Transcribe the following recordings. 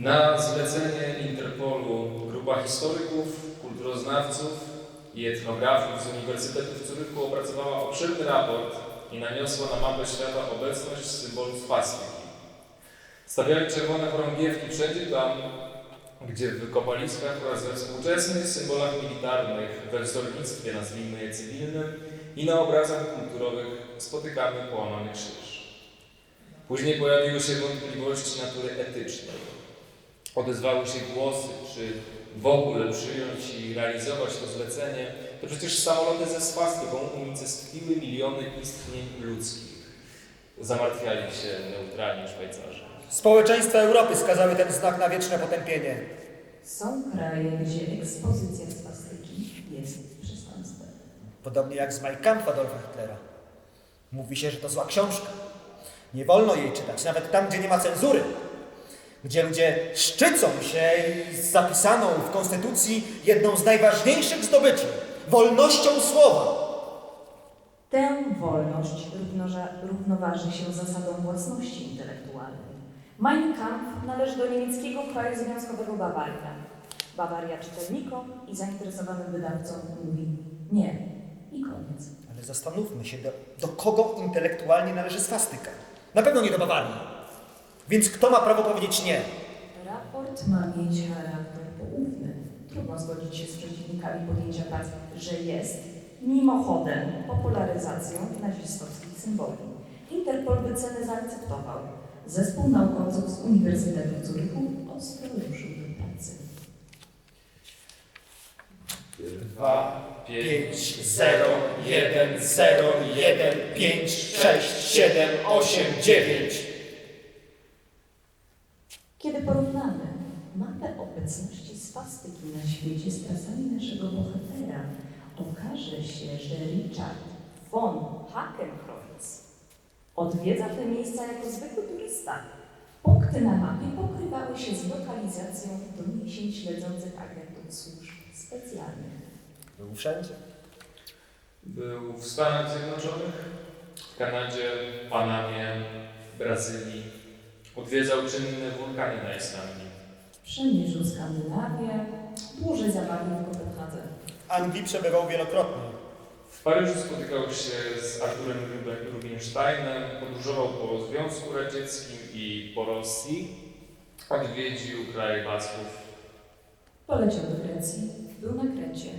Na zlecenie Interpolu grupa historyków, kulturoznawców i etnografów z Uniwersytetu w Zurychu opracowała obszerny raport i naniosła na mapę świata obecność symbolu swastyki. Stawiali czerwone chorągiewki wszędzie tam, gdzie w wykopaliskach oraz we współczesnych symbolach militarnych, we wzornictwie, nazwijmy je cywilnym, i na obrazach kulturowych spotykamy połamany krzyż. Później pojawiły się wątpliwości natury etycznej. Odezwały się głosy, czy w ogóle przyjąć i realizować to zlecenie, to przecież samoloty ze swastyką unicestwiły miliony istnień ludzkich. Zamartwiali się neutralni Szwajcarzy. Społeczeństwa Europy skazały ten znak na wieczne potępienie. Są kraje, gdzie ekspozycja swastyki jest przestępstwem. Podobnie jak z Mein Kampf Adolfa Hitlera. Mówi się, że to zła książka. Nie wolno jej czytać, nawet tam, gdzie nie ma cenzury. Gdzie ludzie szczycą się z zapisaną w Konstytucji jedną z najważniejszych zdobyczy wolnością słowa. Tę wolność równoważy się zasadą własności intelektualnej. Mein Kampf należy do niemieckiego kraju związkowego Bawaria. Bawaria czytelnikom i zainteresowanym wydawcom mówi nie i koniec. Ale zastanówmy się, do, do kogo intelektualnie należy swastyka. Na pewno nie do Bawarii. Więc kto ma prawo powiedzieć nie? Raport ma mieć charakter poufny. Trudno zgodzić się z przeciwnikami podjęcia prac, że jest mimochodem popularyzacją nazistowskich symboli. Interpol wycenę zaakceptował. Zespół naukowców z Uniwersytetu w Zurychu ostro ruszył do pracy. Dwa, Pięć, zero, jeden, zero, jeden, pięć, sześć, siedem, osiem, dziewięć. Kiedy porównamy mapę obecności swastyki na świecie z trasami naszego bohatera, okaże się, że Richard von Hakenkreuz odwiedza te miejsca jako zwykły turysta. Punkty na mapie pokrywały się z lokalizacją doniesień śledzących agentów służb specjalnych. Był wszędzie. Był w Stanach Zjednoczonych, w Kanadzie, Panamie, Brazylii. Odwiedzał czynne wulkany na Islandii. Przemierzył Skandynawię, dłużej zabawił w Kopenhadze. W Anglii przebywał wielokrotnie. W Paryżu spotykał się z Arturem Rubin- Rubinsteinem, podróżował po Związku Radzieckim i po Rosji. Odwiedził kraj Basków. Poleciał do Grecji, był na Krecie.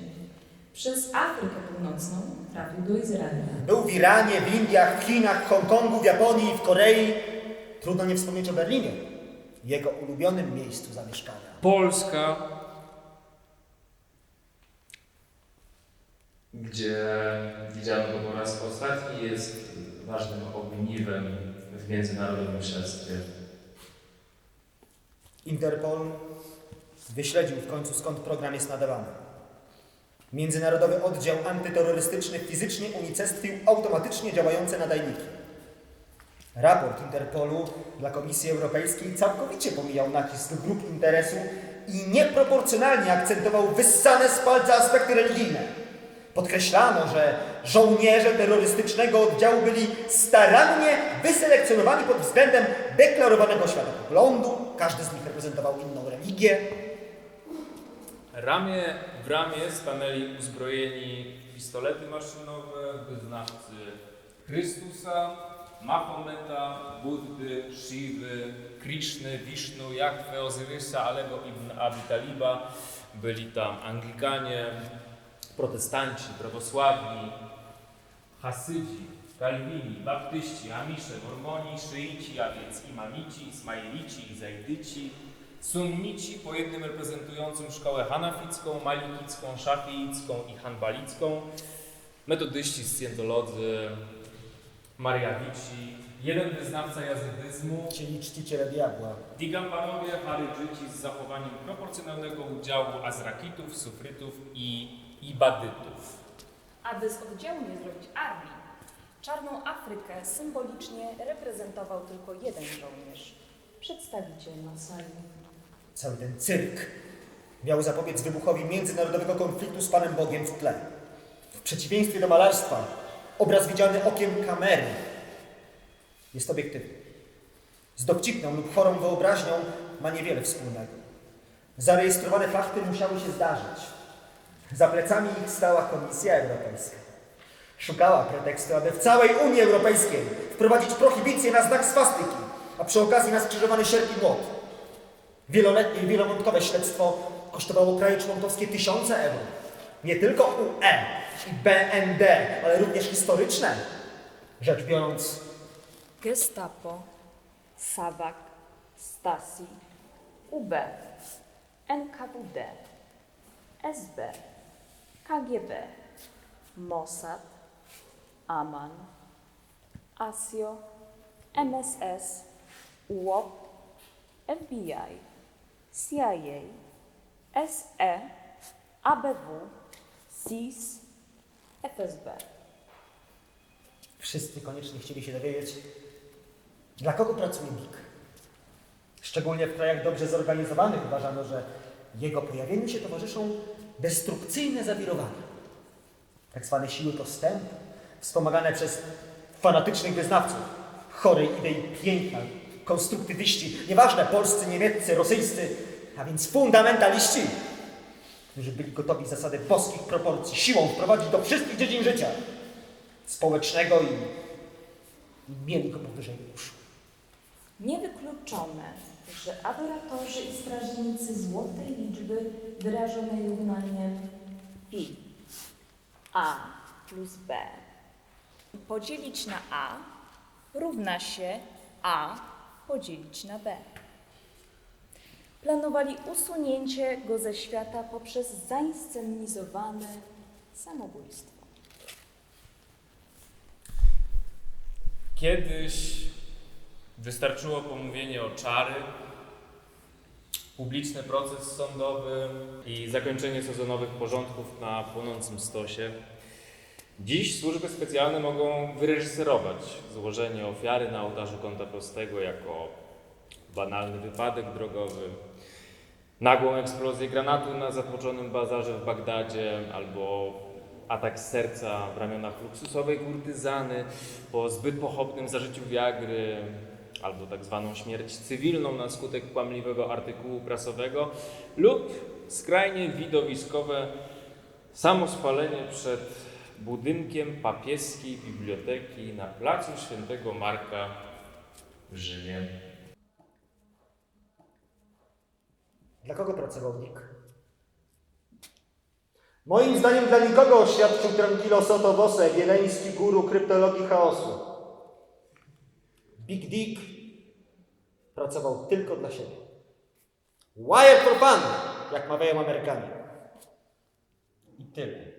Przez Afrykę Północną trafił do Izraela. Był w Iranie, w Indiach, w Chinach, w Hongkongu, w Japonii, w Korei. Trudno nie wspomnieć o Berlinie, jego ulubionym miejscu zamieszkania. Polska, gdzie widziano go po raz ostatni, jest ważnym ogniwem w międzynarodowym śledztwie. Interpol wyśledził w końcu skąd program jest nadawany. Międzynarodowy Oddział Antyterrorystyczny fizycznie unicestwił automatycznie działające nadajniki. Raport Interpolu dla Komisji Europejskiej całkowicie pomijał nacisk grup interesu i nieproporcjonalnie akcentował wyssane z palca aspekty religijne. Podkreślano, że żołnierze terrorystycznego oddziału byli starannie wyselekcjonowani pod względem deklarowanego światopoglądu, każdy z nich reprezentował inną religię. Ramię w ramię stanęli uzbrojeni pistolety maszynowe, wyznawcy Chrystusa, Mahometa, Buddy, Shiwy, Krishny, Wisznu, Jahwe, Ozyrysa, Alego ibn Abi Taliba. Byli tam Anglikanie, protestanci, prawosławni, Hasydzi, Kalwini, Baptyści, Amisze, Mormoni, Szyici, a więc Imamici, Ismailici i Zajdyci, Sunnici po jednym reprezentującym szkołę hanaficką, malikicką, szafiicką i hanbalicką, metodyści, scjentolodzy, mariawici, jeden wyznawca jazydyzmu, Czyli czciciele diabła. Digambanowie, Harydżyci z zachowaniem proporcjonalnego udziału azrakitów, sufrytów i ibadytów. Aby z oddziału nie zrobić armii, Czarną Afrykę symbolicznie reprezentował tylko jeden żołnierz, przedstawiciel Masai. Cały ten cyrk miał zapobiec wybuchowi międzynarodowego konfliktu z Panem Bogiem w tle. W przeciwieństwie do malarstwa, obraz widziany okiem kamery jest obiektywny. Z dowcipną lub chorą wyobraźnią ma niewiele wspólnego. Zarejestrowane fakty musiały się zdarzyć. Za plecami ich stała Komisja Europejska. Szukała pretekstu, aby w całej Unii Europejskiej wprowadzić prohibicję na znak swastyki, a przy okazji na skrzyżowany sierp i. Wieloletnie i wielowątkowe śledztwo kosztowało kraje członkowskie tysiące euro. Nie tylko UE i BND, ale również historyczne. Rzecz biorąc, Gestapo, Sawak, Stasi, UB, NKWD, SB, KGB, Mossad, Aman, ASIO, MSS, UOP, FBI, CIA, SE, ABW, SIS, FSB. wszyscy koniecznie chcieli się dowiedzieć, dla kogo pracuje BIK. Szczególnie w krajach dobrze zorganizowanych uważano, że jego pojawieniu się towarzyszą destrukcyjne zawirowania. Tak zwane siły postępu, wspomagane przez fanatycznych wyznawców, chorej idei piękna, konstruktywiści, nieważne polscy, niemieccy, rosyjscy, a więc fundamentaliści, którzy byli gotowi zasady boskich proporcji siłą wprowadzić do wszystkich dziedzin życia społecznego i, i mieli go powyżej uszu. Niewykluczone, że adoratorzy i strażnicy złotej liczby wyrażonej równaniem i a plus b podzielić na a równa się a podzielić na b. Planowali usunięcie go ze świata poprzez zainscenizowane samobójstwo. Kiedyś wystarczyło pomówienie o czary, publiczny proces sądowy i zakończenie sezonowych porządków na płonącym stosie. Dziś służby specjalne mogą wyreżyserować złożenie ofiary na ołtarzu kąta prostego jako banalny wypadek drogowy, nagłą eksplozję granatu na zatłoczonym bazarze w Bagdadzie albo atak serca w ramionach luksusowej kurtyzany po zbyt pochopnym zażyciu wiagry albo tak zwaną śmierć cywilną na skutek kłamliwego artykułu prasowego lub skrajnie widowiskowe samospalenie przed budynkiem papieskiej biblioteki na placu Świętego Marka w Rzymie. Dla kogo pracował Dick? Moim zdaniem dla nikogo oświadczył Tranquilo Soto Voce, wieleński guru kryptologii chaosu. Big Dick pracował tylko dla siebie. Wire for fun, jak mawiają Amerykanie. I tyle.